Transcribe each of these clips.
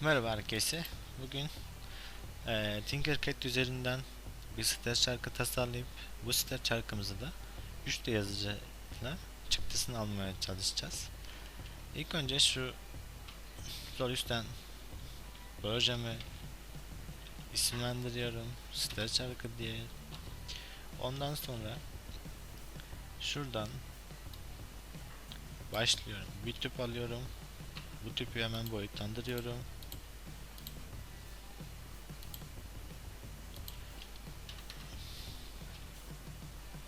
Merhaba herkese. Bugün eee Tinkercad üzerinden bir site çarkı tasarlayıp bu site çarkımızı da 3D yazıcıyla çıktısını almaya çalışacağız. İlk önce şu üstten projemi isimlendiriyorum. Site çarkı diye. Ondan sonra şuradan başlıyorum. Bir tüp alıyorum. Bu tüpü hemen boyutlandırıyorum.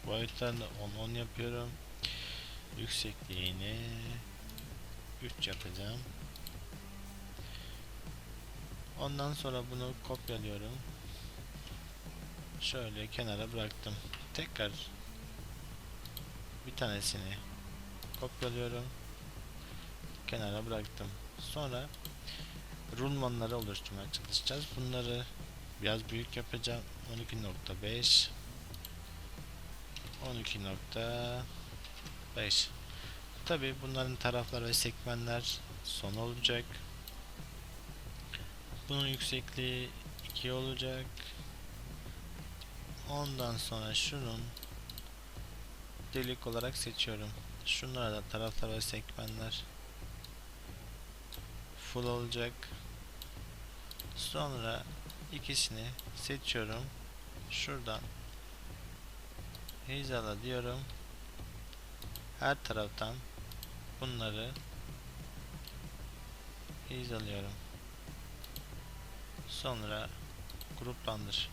Boyutlarını 10 10 yapıyorum. Yüksekliğini 3 yapacağım. Ondan sonra bunu kopyalıyorum. Şöyle kenara bıraktım. Tekrar bir tanesini kopyalıyorum. Kenara bıraktım. Sonra rulmanları oluşturmaya çalışacağız. Bunları biraz büyük yapacağım. 12.5 12.5 Tabi bunların taraflar ve sekmenler son olacak. Bunun yüksekliği 2 olacak. Ondan sonra şunun delik olarak seçiyorum. Şunlara da taraflar ve sekmenler full olacak. Sonra ikisini seçiyorum. Şuradan hizala diyorum. Her taraftan bunları hizalıyorum. Sonra gruplandır.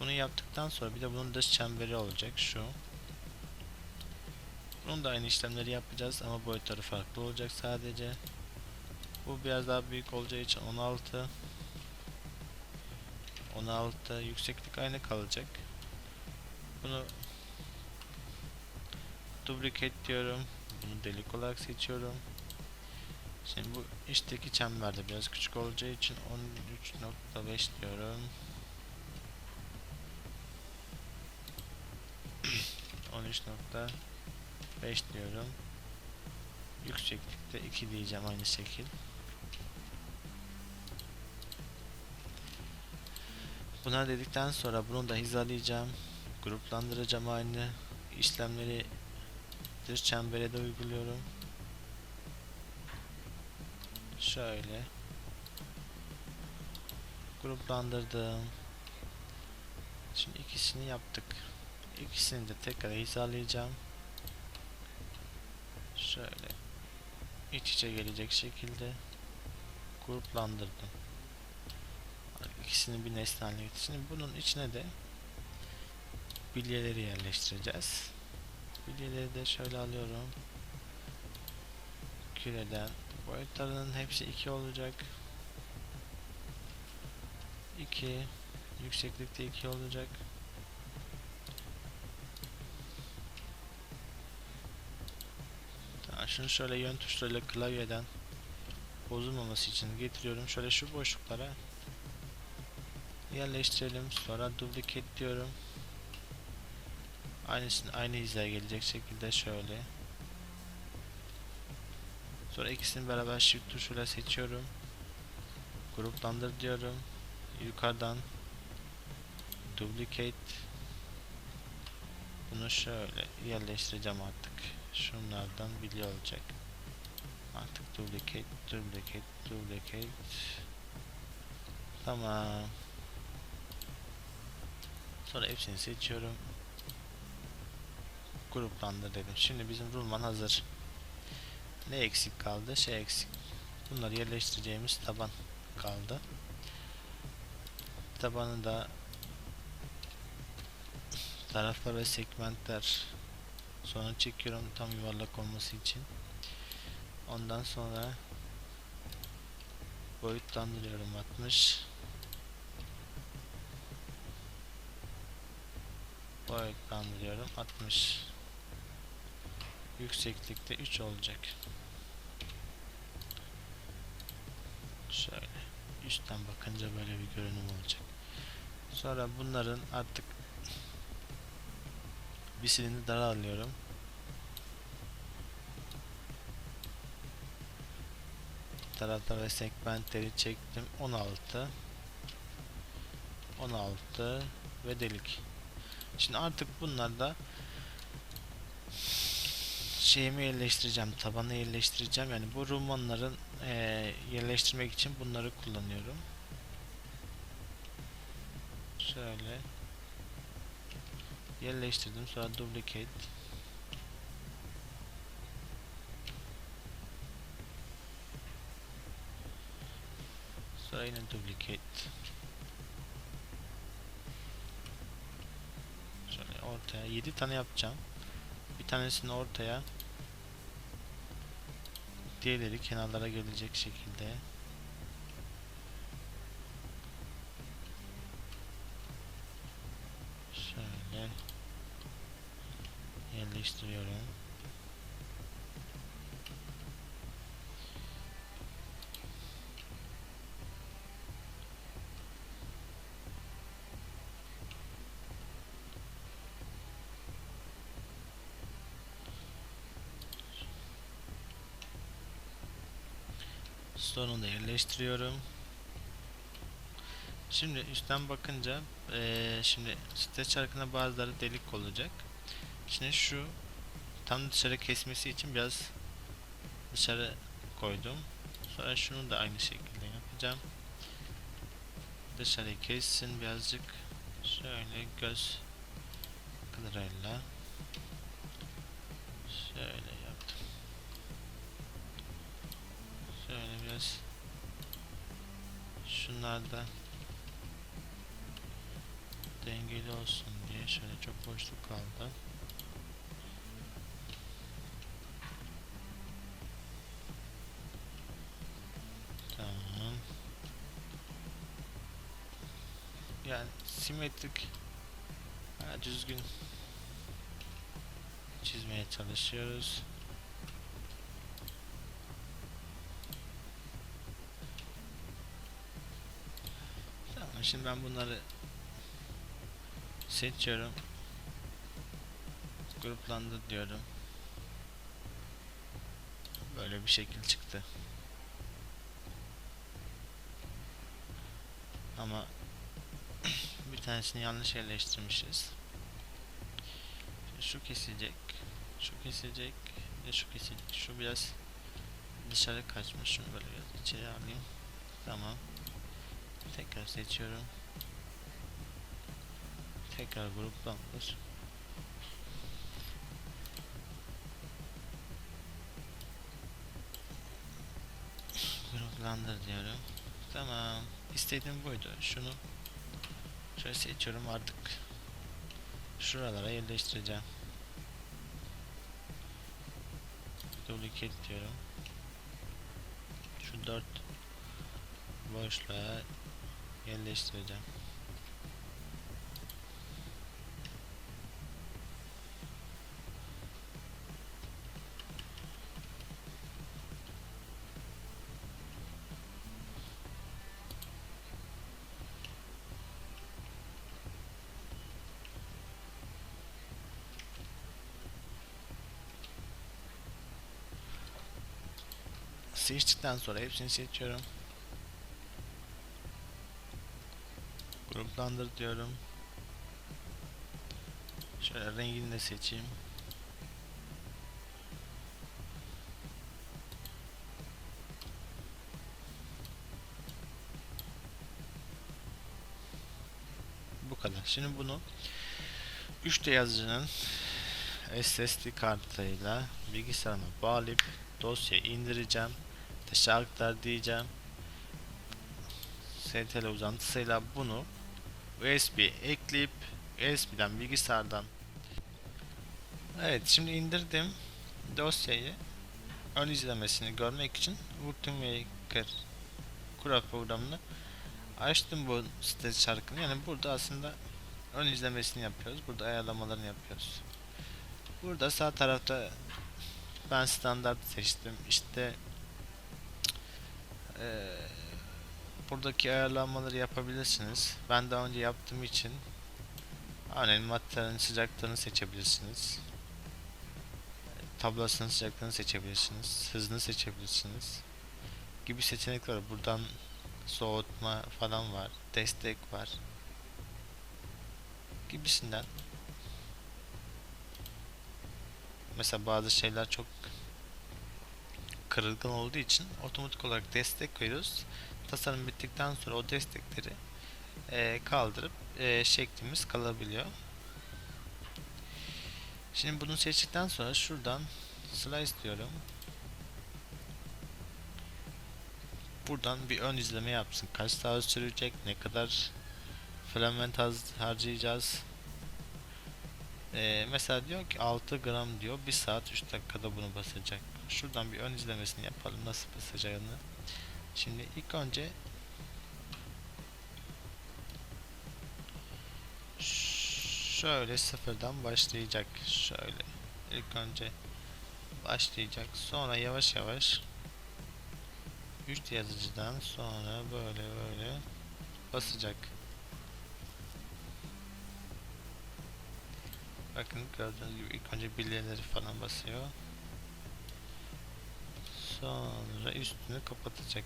Bunu yaptıktan sonra bir de bunun dış çemberi olacak şu. Bunun da aynı işlemleri yapacağız ama boyutları farklı olacak sadece. Bu biraz daha büyük olacağı için 16 16 yükseklik aynı kalacak. Bunu duplicate diyorum. Bunu delik olarak seçiyorum. Şimdi bu içteki çemberde biraz küçük olacağı için 13.5 diyorum. 13.5 diyorum. Yükseklikte 2 diyeceğim aynı şekil. Buna dedikten sonra bunu da hizalayacağım. Gruplandıracağım aynı işlemleri dış çembere de uyguluyorum. Şöyle gruplandırdım. Şimdi ikisini yaptık. İkisini de tekrar hizalayacağım. Şöyle iç içe gelecek şekilde gruplandırdım. İkisini bir nesne haline getirdim. Bunun içine de bilyeleri yerleştireceğiz. Bilyeleri de şöyle alıyorum. Küreden boyutlarının hepsi 2 olacak. 2 yükseklikte 2 olacak. Tamam, şunu şöyle yön tuşlarıyla klavyeden bozulmaması için getiriyorum. Şöyle şu boşluklara yerleştirelim. Sonra duplicate diyorum. Aynısını aynı hizaya gelecek şekilde şöyle. Sonra ikisini beraber shift tuşuyla seçiyorum. Gruplandır diyorum. Yukarıdan duplicate bunu şöyle yerleştireceğim artık. Şunlardan biliyor olacak. Artık duplicate, duplicate, duplicate. Tamam. Sonra hepsini seçiyorum. Gruplandır dedim. Şimdi bizim rulman hazır. Ne eksik kaldı? Şey eksik. Bunları yerleştireceğimiz taban kaldı. Tabanı da taraflar ve segmentler sonra çekiyorum tam yuvarlak olması için. Ondan sonra boyutlandırıyorum 60 boyutlandırıyorum 60 yükseklikte 3 olacak. Şöyle üstten bakınca böyle bir görünüm olacak. Sonra bunların artık birisini daralıyorum tarafta ve segmentleri çektim. 16 16 ve delik. Şimdi artık bunlarda şeyimi yerleştireceğim tabanı yerleştireceğim. Yani bu romanların eee, yerleştirmek için bunları kullanıyorum. Şöyle. Yerleştirdim sonra duplicate. Sonra yine duplicate. Şöyle ortaya 7 tane yapacağım. Bir tanesini ortaya diğerleri kenarlara gelecek şekilde. Şöyle yerleştiriyorum Sonunda yerleştiriyorum. Şimdi üstten bakınca eee, şimdi site çarkına bazıları delik olacak. Şimdi şu tam dışarı kesmesi için biraz dışarı koydum. Sonra şunu da aynı şekilde yapacağım. Dışarı kessin birazcık. Şöyle göz kadarıyla. Şöyle biraz şunlarda dengeli olsun diye şöyle çok boşluk kaldı. Tamam. Yani simetrik düzgün çizmeye çalışıyoruz. Tamam şimdi ben bunları seçiyorum. Gruplandır diyorum. Böyle bir şekil çıktı. Ama bir tanesini yanlış yerleştirmişiz. Şu kesilecek. Şu kesilecek. Bir de şu kesilecek. Şu biraz dışarı kaçmış. Şunu böyle biraz içeri alayım. Tamam. Tekrar seçiyorum. Tekrar gruplandır. Gruplandır diyorum. Tamam. İstediğim buydu. Şunu şöyle seçiyorum artık. Şuralara yerleştireceğim. Duplicate diyorum. Şu dört boşluğa yerleştireceğim. Seçtikten sonra hepsini seçiyorum. Gruplandır diyorum. Şöyle rengini de seçeyim. Bu kadar. Şimdi bunu 3D yazıcının SSD kartıyla bilgisayarıma bağlayıp dosyayı indireceğim. Aktar diyeceğim. STL uzantısıyla bunu USB ekleyip USB'den bilgisayardan. Evet şimdi indirdim dosyayı. Ön izlemesini görmek için Ultimaker Kura programını açtım bu site şarkını yani burada aslında ön izlemesini yapıyoruz. Burada ayarlamalarını yapıyoruz. Burada sağ tarafta ben standart seçtim. İşte eee buradaki ayarlamaları yapabilirsiniz. Ben daha önce yaptığım için örneğin materyalin sıcaklığını seçebilirsiniz. Tablasının sıcaklığını seçebilirsiniz. Hızını seçebilirsiniz. gibi seçenekler. Buradan soğutma falan var. Destek var. Gibisinden. Mesela bazı şeyler çok kırılgan olduğu için otomatik olarak destek veriyoruz. Tasarım bittikten sonra o destekleri eee, kaldırıp eee, şeklimiz kalabiliyor. Şimdi bunu seçtikten sonra şuradan slice diyorum. Buradan bir ön izleme yapsın. Kaç saat sürecek, ne kadar filament harcayacağız. Ee, mesela diyor ki 6 gram diyor 1 saat 3 dakikada bunu basacak. Şuradan bir ön izlemesini yapalım nasıl basacağını. Şimdi ilk önce şöyle sıfırdan başlayacak. Şöyle ilk önce başlayacak. Sonra yavaş yavaş 3 yazıcıdan sonra böyle böyle basacak. Bakın gördüğünüz gibi ilk önce bilyeleri falan basıyor. Sonra üstünü kapatacak.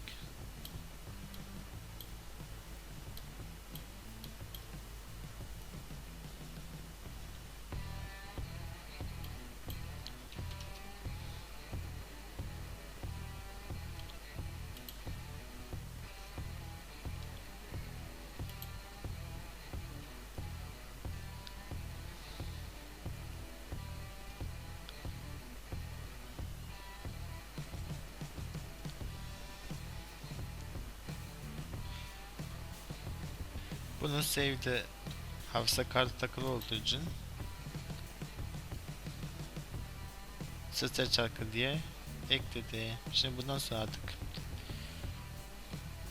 Bunun save'de hafıza kartı takılı olduğu için Sister çarkı diye ekledi. Şimdi bundan sonra artık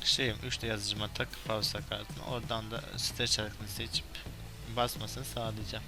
şeyim 3'te yazıcıma takıp hafıza kartını oradan da Sister çarkını seçip basmasını sağlayacağım.